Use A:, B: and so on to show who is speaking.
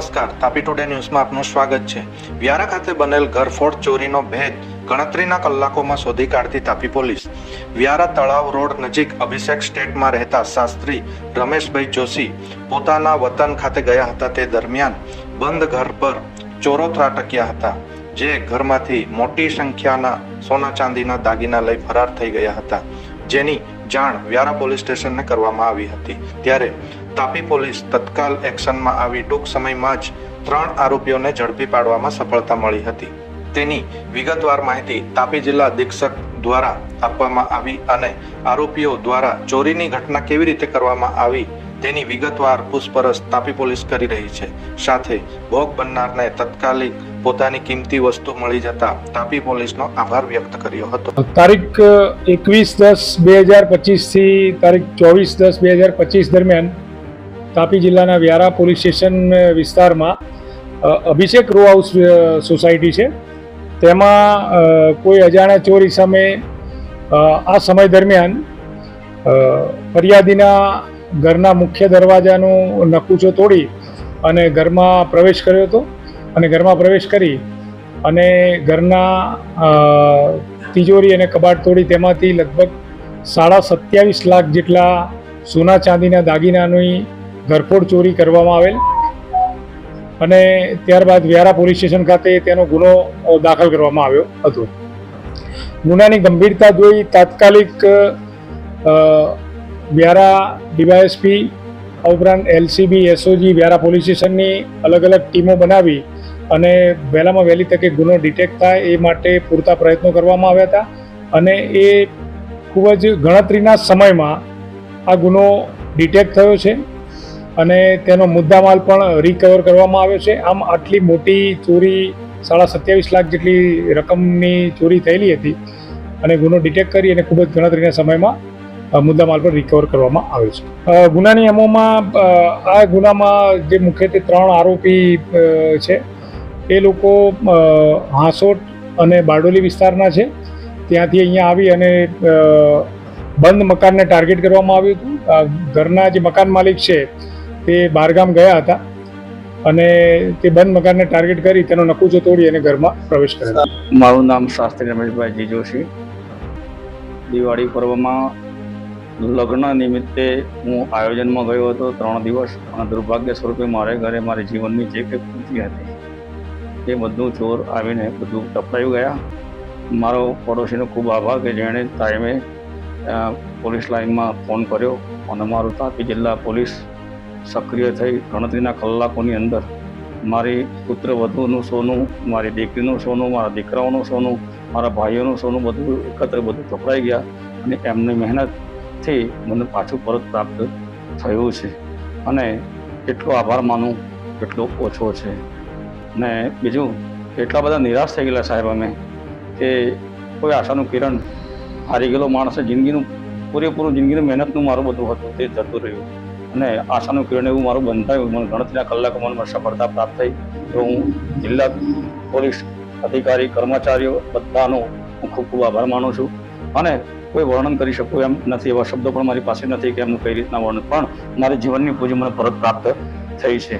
A: નમસ્કાર, તાપી ટુડે ન્યૂઝમાં આપનું સ્વાગત છે. વ્યારા ખાતે બનેલ ઘરફોડ ચોરીનો ભેદ ગણતરીના કલાકોમાં શોધી કાઢતી તાપી પોલીસ. વ્યારા તળાવ રોડ નજીક અભિષેક સ્ટેટમાં રહેતા શાસ્ત્રી રમેશભાઈ જોશી પોતાના વતન ખાતે ગયા હતા તે દરમિયાન બંધ ઘર પર ચોરો ત્રાટક્યા હતા, જે ઘરમાંથી મોટી સંખ્યાના સોના ચાંદીના દાગીના લઈ ફરાર થઈ ગયા હતા. જેની જાણ વ્યારા પોલીસ સ્ટેશનને કરવામાં આવી હતી. ત્યારે તાપી પોલીસ તત્કાલ એક્શનમાં આવી ટૂંક સમયમાં જ ત્રણ આરોપીઓને ઝડપી પાડવામાં સફળતા મળી હતી. તેની વિગતવાર માહિતી તાપી જિલ્લા અધિક્ષક દ્વારા આપવામાં આવી અને આરોપીઓ દ્વારા ચોરીની ઘટના કેવી રીતે કરવામાં આવી તેની વિગતવાર પૂછપરછ તાપી પોલીસ કરી રહી છે. સાથે ભોગ બનનારને તત્કાલિક પોતાની કિંમતી વસ્તુ મળી જતા તાપી પોલીસનો આભાર વ્યક્ત કર્યો હતો.
B: તારીખ એકવીસ દસ બે હજાર પચીસથી તારીખ ચોવીસ દસ બે હજાર પચીસ દરમિયાન તાપી જિલ્લાના વ્યારા પોલીસ સ્ટેશન વિસ્તારમાં અભિષેક રો હાઉસ સોસાયટી છે. તેમાં કોઈ અજાણ્યા ચોરી સામે આ સમય દરમિયાન ફરિયાદીના ઘરના મુખ્ય દરવાજાનું નકુચો તોડી અને ઘરમાં પ્રવેશ કર્યો હતો. અને ઘરમાં પ્રવેશ કરી અને ઘરના તિજોરી અને કબાટ તોડી તેમાંથી લગભગ સાડા સત્યાવીસ લાખ જેટલા સોના ચાંદીના દાગીનાની ઘરફોડ ચોરી કરવામાં આવેલ અને ત્યારબાદ વ્યારા પોલીસ સ્ટેશન ખાતે તેનો ગુનો દાખલ કરવામાં આવ્યો હતો. ગુનાની ગંભીરતા જોઈ તાત્કાલિક વ્યારા ડીવાયએસપી આ ઉપરાંત એલસીબી, એસઓજી, વ્યારા પોલીસ સ્ટેશનની અલગ અલગ ટીમો બનાવી અને વહેલામાં વહેલી તકે ગુનો ડિટેક્ટ થાય એ માટે પૂરતા પ્રયત્નો કરવામાં આવ્યા હતા અને એ ખૂબ જ ગણતરીના સમયમાં આ ગુનો ડિટેક્ટ થયો છે. અને તેનો મુદ્દામાલ પણ રિકવર કરવામાં આવ્યો છે. આમ આટલી મોટી ચોરી સાડા સત્યાવીસ લાખ જેટલી રકમની ચોરી થયેલી હતી અને ગુનો ડિટેક્ટ કરી અને ખૂબ જ ગણતરીના સમયમાં મુદ્દામાલ પણ રિકવર કરવામાં આવ્યો છે. ગુનાની અમોમાં આ ગુનામાં જે મુખ્યત્વે ત્રણ આરોપી છે. એ લોકો હાંસોટ અને બારડોલી વિસ્તારના છે. ત્યાંથી અહીંયા આવી અને બંધ મકાનને ટાર્ગેટ કરવામાં આવ્યું હતું. ઘરના જે મકાન માલિક છે તે બહારગામ ગયા હતા અને તે બંધ મકાનને ટાર્ગેટ કરી તેનો નકુચો તોડી અને ઘરમાં પ્રવેશ કર્યો.
C: મારું નામ શાસ્ત્રી રમેશભાઈ જી જોશી દિવાળી પર્વમાં લગ્ન નિમિત્તે હું આયોજનમાં ગયો હતો ત્રણ દિવસ અને દુર્ભાગ્ય સ્વરૂપે મારે ઘરે મારી જીવનની જે કંઈ પૂંજી હતી એ બધું ચોર આવીને બધું ટપરાઈ ગયા. મારો પડોશીનો ખૂબ આભાર કે જેણે ટાઈમે પોલીસ લાઇનમાં ફોન કર્યો અને મારું તાપી જિલ્લા પોલીસ સક્રિય થઈ ગણતરીના કલાકોની અંદર મારી પુત્ર વધુનું સોનું, મારી દીકરીનું સોનું, મારા દીકરાઓનું સોનું, મારા ભાઈઓનું સોનું બધું એકત્ર બધું કપડાઈ ગયા અને એમની મહેનતથી મને પાછું પરત પ્રાપ્ત થયું છે. અને એટલો આભાર માનું, એટલો ઓછો છે. ને બીજું, એટલા બધા નિરાશ થઈ ગયેલા સાહેબ અમે કે કોઈ આશાનું કિરણ હારી ગયેલો માણસે જિંદગીનું, પૂરેપૂરું જિંદગીનું મહેનતનું મારું બધું હતું, તે જતું રહ્યું. અને આશાનું કિરણ એવું મારું બંધાયું મને ગણતરીના કલાકો મને સફળતા પ્રાપ્ત થઈ. તો હું જિલ્લા પોલીસ અધિકારી, કર્મચારીઓ બધાનો હું ખૂબ ખૂબ આભાર માનું છું. અને કોઈ વર્ણન કરી શકું એમ નથી, એવા શબ્દો પણ મારી પાસે નથી કે એમનું કઈ રીતના વર્ણન. પણ મારી જીવનની પૂજી મને પરત પ્રાપ્ત થઈ છે.